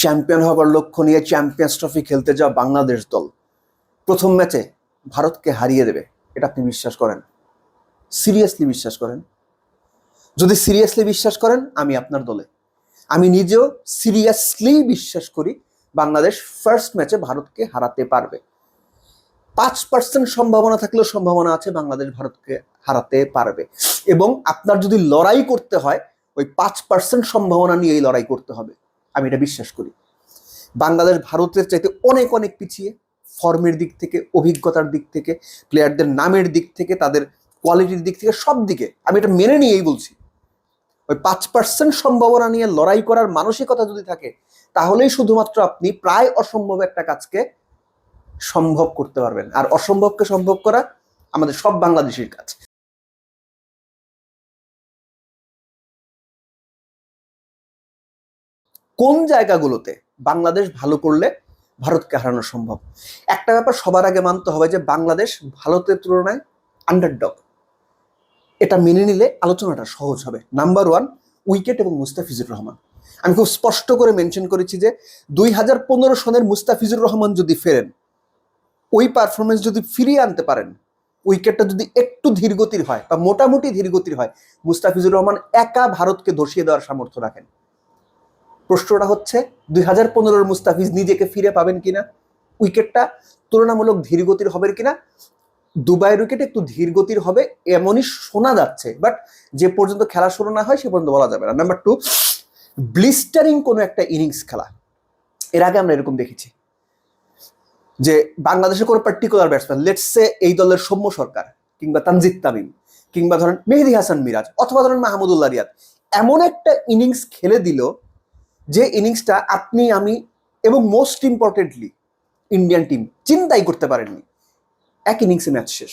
Champion হবার লক্ষ্য নিয়ে চ্যাম্পিয়ন্স ট্রফি খেলতে যাওয়া বাংলাদেশ দল। প্রথম ম্যাচে ভারতকে হারিয়ে দেবে, এটা আপনি বিশ্বাস করেন? সিরিয়াসলি বিশ্বাস করেন? যদি সিরিয়াসলি বিশ্বাস করেন, আমি আপনার দলে। আমি নিজেও সিরিয়াসলি বিশ্বাস করি বাংলাদেশ ফার্স্ট ম্যাচে ভারতকে হারাতে পারবে। পাঁচ পার্সেন্ট সম্ভাবনা থাকলেও সম্ভাবনা আছে বাংলাদেশ ভারতকে হারাতে পারবে। এবং আপনার যদি লড়াই করতে হয়, ওই পাঁচ পার্সেন্ট সম্ভাবনা নিয়ে এই লড়াই করতে হবে। আমি এটা বিশ্বাস করি। বাংলাদেশ ভারতের চাইতে অনেক অনেক পিছিয়ে ফর্মের দিক থেকে, অভিজ্ঞতার দিক থেকে প্লেয়ারদের নামের দিক থেকে, তাদের কোয়ালিটির দিক থেকে সব দিকে আমি এটা মেনে নিয়েই বলছি। ওই পাঁচ পার্সেন্ট সম্ভাবনা নিয়ে লড়াই করার মানসিকতা যদি থাকে, তাহলেই শুধুমাত্র আপনি প্রায় অসম্ভব একটা কাজকে সম্ভব করতে পারবেন। আর অসম্ভবকে সম্ভব করা আমাদের সব বাংলাদেশের কাজ। কোন জায়গাগুলোতে বাংলাদেশ ভালো করলে ভারতকে হারানো সম্ভব? একটা ব্যাপার সবার আগে মানতে হবে যে বাংলাদেশ ভারতের তুলনায় আন্ডারডগ এটা মেনে নিলে আলোচনাটা সহজ হবে। নাম্বার ওয়ান উইকেট এবং মুস্তাফিজুর রহমান। আমি খুব স্পষ্ট করে মেনশন করেছি যে দুই হাজার পনেরো সনের মুস্তাফিজুর রহমান যদি ফেরেন, ওই পারফরমেন্স যদি ফিরিয়ে আনতে পারেন উইকেটটা যদি একটু ধীরগতির হয় বা মোটামুটি ধীরগতির হয়, মুস্তাফিজুর রহমান একা ভারতকে ধসিয়ে দেওয়ার সামর্থ্য রাখেন। প্রশ্নটা হচ্ছে, দুই হাজার পনেরোর মুস্তাফিজ নিজেকে ফিরে পাবেন কিনা? উইকেটটা তুলনামূলক ধীরগতির হবে কিনা? দুবাইয়ের উইকেট একটু ধীরগতির হবে, এমনই শোনা যাচ্ছে। বাট যে পর্যন্ত খেলা শুরু না হয়, সে পর্যন্ত বলা যাবে না। নাম্বার টু ব্লিস্টারিং কোনো একটা ইনিংস খেলা। এর আগে আমরা এরকম দেখেছি। যে বাংলাদেশের কোনো পার্টিকুলার ব্যাটসম্যান লেটসে এই দলের সৌম্য সরকার, কিংবা তানজিদ তামিম, কিংবা ধরেন মেহেদি হাসান মিরাজ, অথবা ধরেন মাহমুদুল্লাহ রিয়াদ, এমন একটা ইনিংস খেলে দিল যে ইনিংসটা আপনি, আমি এবং মোস্ট ইম্পর্টেন্টলি ইন্ডিয়ান টিম চিন্তাই করতে পারেননি। এক ইনিংসে ম্যাচ শেষ।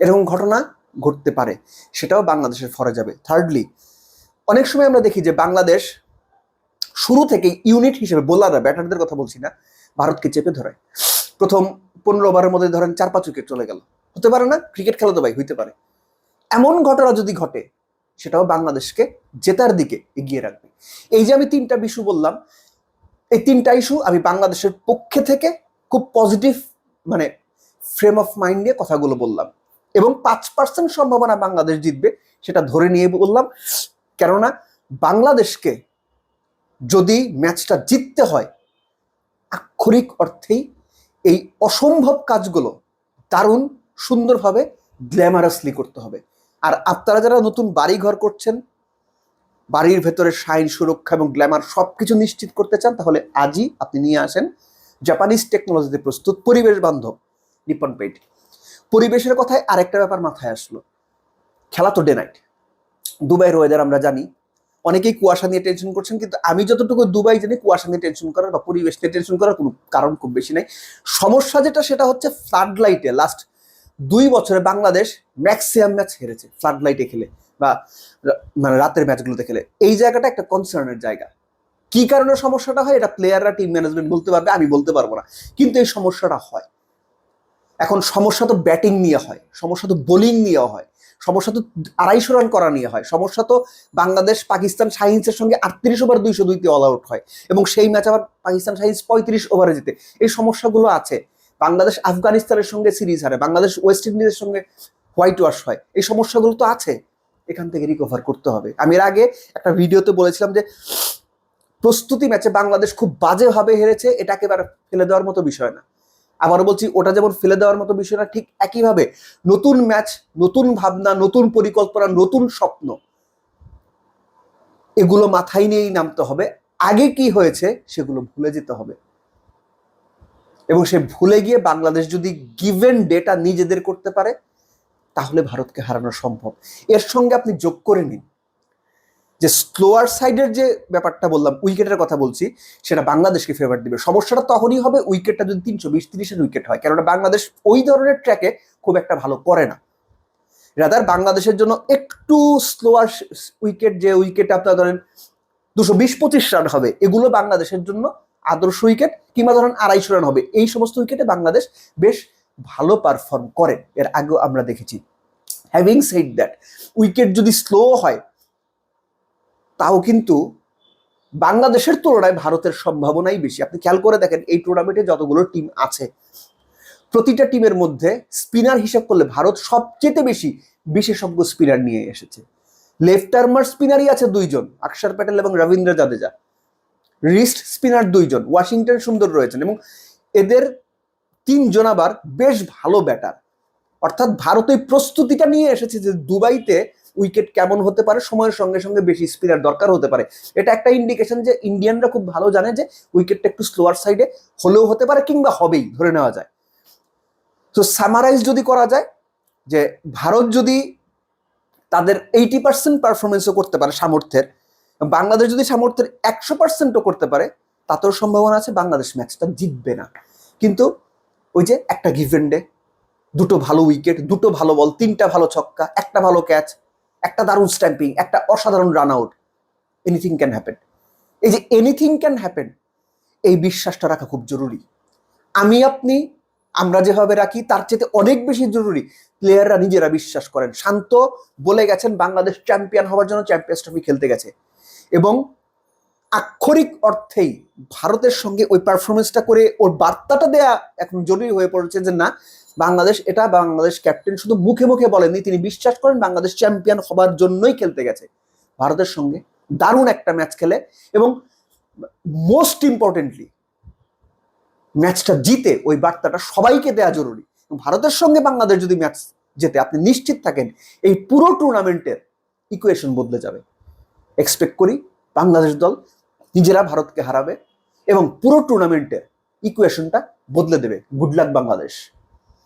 এরকম ঘটনা ঘটতে পারে, সেটাও বাংলাদেশের ফরে যাবে। থার্ডলি অনেক সময় আমরা দেখি যে বাংলাদেশ শুরু থেকে ইউনিট হিসেবে বোলাররা ব্যাটারদের কথা বলছি না, ভারতকে চেপে ধরে। প্রথম পনেরো ওভারের মধ্যে ধরেন চার পাঁচ উইকেট চলে গেল। হতে পারে না ক্রিকেট খেলা তো ভাই, হইতে পারে। এমন ঘটনা যদি ঘটে সেটাও বাংলাদেশকে জেতার দিকে এগিয়ে রাখবে। এই যে আমি তিনটা ইস্যু বললাম, এই তিনটা ইস্যু আমি বাংলাদেশের পক্ষে থেকে খুব পজিটিভ মানে ফ্রেম অফ মাইন্ড নিয়ে কথাগুলো বললাম এবং পাঁচ পার্সেন্ট সম্ভাবনা বাংলাদেশ জিতবে সেটা ধরে নিয়ে বললাম। কেননা বাংলাদেশকে যদি ম্যাচটা জিততে হয়, আক্ষরিক অর্থেই এই অসম্ভব কাজগুলো দারুণ সুন্দরভাবে গ্ল্যামারাসলি করতে হবে। আর আপনারা যারা নতুন বাড়ি ঘর করছেন, বাড়ির ভেতরে শাইন, সুরক্ষা এবং গ্ল্যামার সব কিছু নিশ্চিত করতে চান, তাহলে আজই আপনি নিয়ে আসেন জাপানিজ টেকনোলজিতে প্রস্তুত পরিবেশ বান্ধব নিপন পেইন্ট পরিবেশের কথায় আরেকটা ব্যাপার মাথায় আসলো। খেলা তো ডে নাইট দুবাইয়ের ওয়েদার আমরা জানি। অনেকেই কুয়াশা নিয়ে টেনশন করছেন, কিন্তু আমি যতটুকু দুবাই জানি, কুয়াশা নিয়ে টেনশন করার বা পরিবেশ নিয়ে টেনশন করার কোনো কারণ খুব বেশি নাই। সমস্যা যেটা, সেটা হচ্ছে ফ্লাড লাইটে লাস্ট দুই বছরে বাংলাদেশ ম্যাক্সিমাম ম্যাচ হেরেছে ফ্লাড লাইটে খেলে বা মানে রাতের ম্যাচগুলোতে খেলে। এই জায়গাটা একটা কনসার্নের জায়গা। কি কারণে সমস্যাটা হয়? এটা প্লেয়াররা টিম ম্যানেজমেন্ট বলতে পারবে, আমি বলতে পারব না। কিন্তু এই সমস্যাটা হয়। এখন সমস্যা তো ব্যাটিং নিয়ে হয়, সমস্যা তো বোলিং নিয়ে হয়, সমস্যা তো আড়াইশো রান করা নিয়ে হয়, সমস্যা তো বাংলাদেশ পাকিস্তান সাইন্সের সঙ্গে আটত্রিশ ওভার দুইশো দুইতে অল আউট হয় এবং সেই ম্যাচ আবার পাকিস্তান সাইন্স পঁয়ত্রিশ ওভারে জিতে। এই সমস্যাগুলো আছে। বাংলাদেশ আফগানিস্তানের সঙ্গে সিরিজ হারে, বাংলাদেশ ওয়েস্ট ইন্ডিজের সঙ্গে হোয়াইট ওয়াশ হয়। এই সমস্যাগুলো তো আছে। এখান থেকে রিকভার করতে হবে। আমি এর আগে একটা ভিডিওতে বলেছিলাম যে, প্রস্তুতি ম্যাচে বাংলাদেশ খুব বাজেভাবে হেরেছে এটা একেবারে ফেলে দেওয়ার মতো বিষয় না। আবারও বলছি, ওটা যেমন ফেলে দেওয়ার মতো বিষয় না, ঠিক একইভাবে নতুন ম্যাচ, নতুন ভাবনা, নতুন পরিকল্পনা, নতুন স্বপ্ন, এগুলো মাথায় নিয়েই নামতে হবে। আগে কি হয়েছে, সেগুলো ভুলে যেতে হবে। এবং সে ভুলে গিয়ে বাংলাদেশ যদি গিভেন ডেটা নিজেদের করতে পারে, তাহলে ভারতকে হারানো সম্ভব। এর সঙ্গে আপনি যোগ করে নিন। যে স্লোয়ার সাইডের যে ব্যাপারটা বললাম, উইকেটের কথা বলছি, সেটা বাংলাদেশকে ফেভার দিবে। সমস্যাটা তখনই হবে উইকেটটা যদি তিনশো বিশ, তিরিশের উইকেট হয়, কেননা বাংলাদেশ ওই ধরনের ট্র্যাকে খুব একটা ভালো করে না। রাদার বাংলাদেশের জন্য একটু স্লোয়ার উইকেট, যে উইকেট আপনার ধরেন দুশো বিশ, পঁচিশ রান হবে, এগুলো বাংলাদেশের জন্য আদর্শ উইকেট কিংবা ধরেন আড়াইশো রান হবে। এই সমস্ত উইকেটে বাংলাদেশ বেশ ভালো পারফর্ম করে, এর আগেও আমরা দেখেছি। হ্যাভিং সেড দ্যাট উইকেট যদি স্লো হয়, তাও কিন্তু বাংলাদেশের তুলনায় ভারতের সম্ভাবনাই বেশি। আপনি খেয়াল করে দেখেন, এই টুর্নামেন্টে যতগুলো টিম আছে, প্রতিটা টিমের মধ্যে স্পিনার হিসাব করলে ভারত সবচেয়ে বেশি বিশেষজ্ঞ স্পিনার নিয়ে এসেছে। লেফট আর্মার স্পিনারই আছে দুইজন অক্ষর প্যাটেল এবং রবীন্দ্র জাদেজা রিস্ট স্পিনার দুইজন, ওয়াশিংটন সুন্দর রয়েছেন এবং এদের তিনজন আবার বেশ ভালো ব্যাটার। অর্থাৎ ভারত ওই প্রস্তুতিটা নিয়ে এসেছে যে দুবাইতে উইকেট কেমন হতে পারে, সময়ের সঙ্গে সঙ্গে বেশি স্পিনার দরকার হতে পারে। এটা একটা ইন্ডিকেশন যে ইন্ডিয়ানরা খুব ভালো জানে যে উইকেটটা একটু স্লোয়ার সাইডে হলেও হতে পারে কিংবা হবেই, ধরে নেওয়া যায়। তো সামারাইজ যদি করা যায়, যে ভারত যদি তাদের এইটি পার্সেন্ট পারফরমেন্সও করতে পারে সামর্থ্যের বাংলাদেশ যদি সামর্থ্যের একশো পার্সেন্টও করতে পারে, তাতেও সম্ভাবনা আছে বাংলাদেশ ম্যাচটা জিতবে না। কিন্তু ওই যে একটা গিভেন ডে দুটো ভালো উইকেট দুটো ভালো বল তিনটা ভালো ছক্কা, একটা ভালো ক্যাচ একটা দারুণ স্ট্যাম্পিং একটা অসাধারণ run out anything can happen এই যে এনিথিং ক্যান হ্যাপেন এই বিশ্বাসটা রাখা খুব জরুরি। আমি, আপনি, আমরা যেভাবে রাখি, তার চেয়ে অনেক বেশি জরুরি। প্লেয়াররা নিজেরা বিশ্বাস করেন। শান্ত বলে গেছেন, বাংলাদেশ চ্যাম্পিয়ন হওয়ার জন্য চ্যাম্পিয়ন্স ট্রফি খেলতে গেছে। এবং আক্ষরিক অর্থেই ভারতের সঙ্গে ওই পারফরমেন্সটা করে ওর বার্তাটা দেয়া এখন জরুরি হয়ে পড়েছে যে না, বাংলাদেশ এটা, বাংলাদেশ ক্যাপ্টেন শুধু মুখে মুখে বলেননি তিনি বিশ্বাস করেন বাংলাদেশ চ্যাম্পিয়ন হবার জন্যই খেলতে গেছে। ভারতের সঙ্গে দারুণ একটা ম্যাচ খেলে এবং মোস্ট ইম্পর্টেন্টলি ম্যাচটা জিতে ওই বার্তাটা সবাইকে দেওয়া জরুরি। ভারতের সঙ্গে বাংলাদেশ যদি ম্যাচ জেতে আপনি নিশ্চিত থাকেন, এই পুরো টুর্নামেন্টের ইকুয়েশন বদলে যাবে। এক্সপেক্ট করি, বাংলাদেশ দল নিজেরা ভারতকে হারাবে এবং পুরো টুর্নামেন্টের ইকুয়েশনটা বদলে দেবে। Good luck Bangladesh!